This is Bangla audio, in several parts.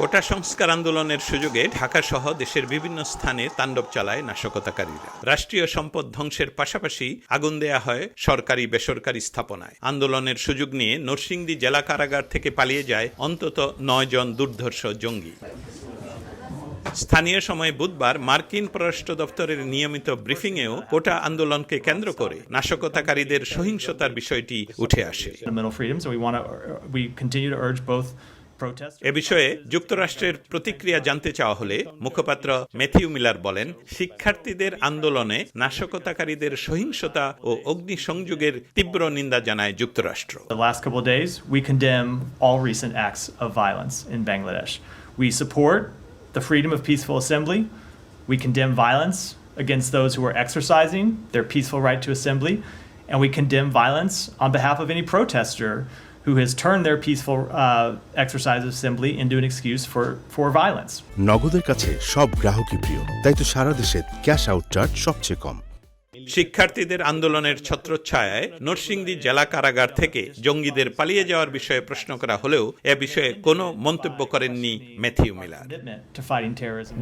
কোটা সংস্কার আন্দোলনের সুযোগে ঢাকা সহ দেশের বিভিন্ন স্থানে তাণ্ডব চালায় নাশকতাকারীরা। রাষ্ট্রীয় সম্পদ ধ্বংসের পাশাপাশি আগুন দেয়া হয় সরকারি বেসরকারি স্থাপনায়। আন্দোলনের সুযোগ নিয়ে নরসিংদী জেলা কারাগার থেকে পালিয়ে যায় অন্তত নয় জন দুর্ধর্ষ জঙ্গি। স্থানীয় সময় বুধবার মার্কিন পররাষ্ট্র দপ্তরের নিয়মিত ব্রিফিংয়েও কোটা আন্দোলনকে কেন্দ্র করে নাশকতাকারীদের সহিংসতার বিষয়টি উঠে আসে। fundamental freedoms, and we want to we continue to urge both protesters. এ বিষয়ে যুক্তরাষ্ট্রের প্রতিক্রিয়া জানতে চাওয়া হলে মুখপাত্র ম্যাথিউ মিলার বলেন শিক্ষার্থীদের আন্দোলনে নাশকতাকারীদের সহিংসতা ও অগ্নিসংযোগের তীব্র নিন্দা জানায় যুক্তরাষ্ট্র The last couple of days, we condemn all recent acts of violence in Bangladesh. We support the freedom of peaceful assembly. We condemn violence against those who are exercising their peaceful right to assembly, and we condemn violence on behalf of any protester who has turned their peaceful uh, exercise assembly into an excuse for, for violence. নগদের কাছে সব গ্রাহকই প্রিয় তাই তো সারা দেশে ক্যাশ আউট চার্জ সবচেয়ে কম শিক্ষার্থীদের আন্দোলনের ছত্রচ্ছায়ায় নরসিংদী জেলা কারাগার থেকে জঙ্গিদের পালিয়ে যাওয়ার বিষয়ে প্রশ্ন করা হলেও এ বিষয়ে কোনো মন্তব্য করেননি ম্যাথিউ মিলার.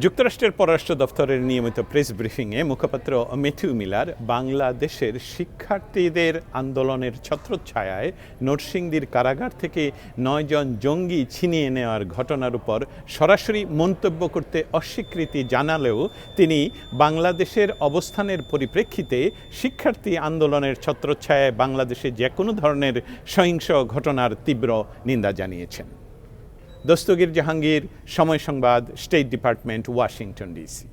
যুক্তরাষ্ট্রের পররাষ্ট্র দপ্তরের নিয়মিত প্রেস ব্রিফিংয়ে মুখপাত্র ম্যাথিউ মিলার বাংলাদেশের শিক্ষার্থীদের আন্দোলনের ছত্রচ্ছায়ায় নরসিংদীর কারাগার থেকে নয়জন জঙ্গি ছিনিয়ে নেওয়ার ঘটনার উপর সরাসরি মন্তব্য করতে অস্বীকৃতি জানালেও তিনি বাংলাদেশের অবস্থানের পরিপ্রেক্ষিতে শিক্ষার্থী আন্দোলনের ছত্রচ্ছায়ায় বাংলাদেশে যে কোনো ধরনের সহিংস ঘটনার তীব্র নিন্দা জানিয়েছেন। দস্তগীর জাহাঙ্গীর, সময় সংবাদ স্টেট ডিপার্টমেন্ট ওয়াশিংটন ডিসি